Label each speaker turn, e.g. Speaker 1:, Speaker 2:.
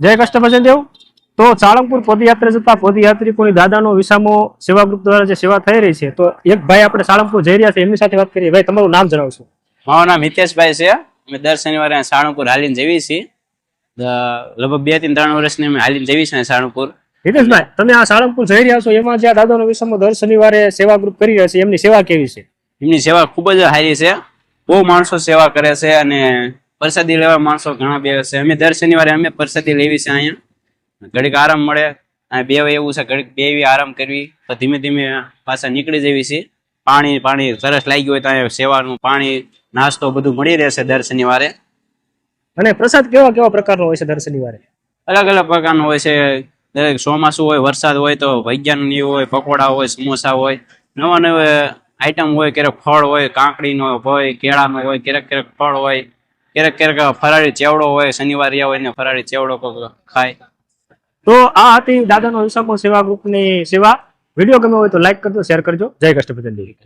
Speaker 1: જય કષ્ટભજન દેવ. તો સાળંગપુર પદયાત્રા જતા પદયાત્રિકોની દાદાનો વિસામો સેવા ગ્રુપ દ્વારા જે સેવા થઈ રહી છે તો એક ભાઈ આપણે સાળંગપુર જઈ રહ્યા છે એમની સાથે વાત કરીએ. ભાઈ તમારું નામ જણાવશો.
Speaker 2: મારું નામ હિતેશભાઈ છે. અમે દર શનિવારે સાળંગપુર હાલીને જઈએ છીએ. લગભગ બેથી ત્રણ વર્ષની અમે હાલીને જઈએ છીએ સાળંગપુર
Speaker 1: હિતેશભાઈ તમે આ સાળંગપુર જઈ રહ્યા છો એમાં જે દાદાનો વિસામો દર શનિવારે સેવા ગ્રુપ કરી રહ્યા છે એમની સેવા કેવી છે?
Speaker 2: એમની સેવા ખૂબ જ સારી છે. બહુ માણસો સેવા કરે છે અને પ્રસાદી લેવા માણસો ઘણા બે છે. અમે દર શનિવારે અમે પ્રસાદી લેવી છે અહીંયા. ઘડીક આરામ મળે. બે એવું છે ઘડીક બે આરામ કરવી. તો ધીમે ધીમે પાછા નીકળી જવી છે. પાણી પાણી સરસ લાગી હોય તો અહીંયા સેવાનું પાણી નાસ્તો બધું મળી રહેશે દર શનિવારે.
Speaker 1: અને પ્રસાદ કેવા કેવા પ્રકારનો હોય છે દર શનિવારે?
Speaker 2: અલગ અલગ પ્રકારનો હોય છે. દરેક ચોમાસું હોય વરસાદ હોય તો ભજીયાનું હોય પકોડા હોય સમોસા હોય. નવા નવા આઈટમ હોય ક્યારેક ફળ હોય કાંકડીનો હોય કેળાનો હોય ક્યારેક ક્યારેક ફળ હોય. ક્યારેક ક્યારેક ફરાળી ચેવડો હોય, શનિવાર હોય ને ફરાળી ચેવડો ખાય.
Speaker 1: તો આ હતી દાદાનો વિસામો સેવા ગ્રુપની સેવા. વીડિયો ગમ્યો હોય તો લાઈક કરજો, શેર કરજો. જય કષ્ટપતિ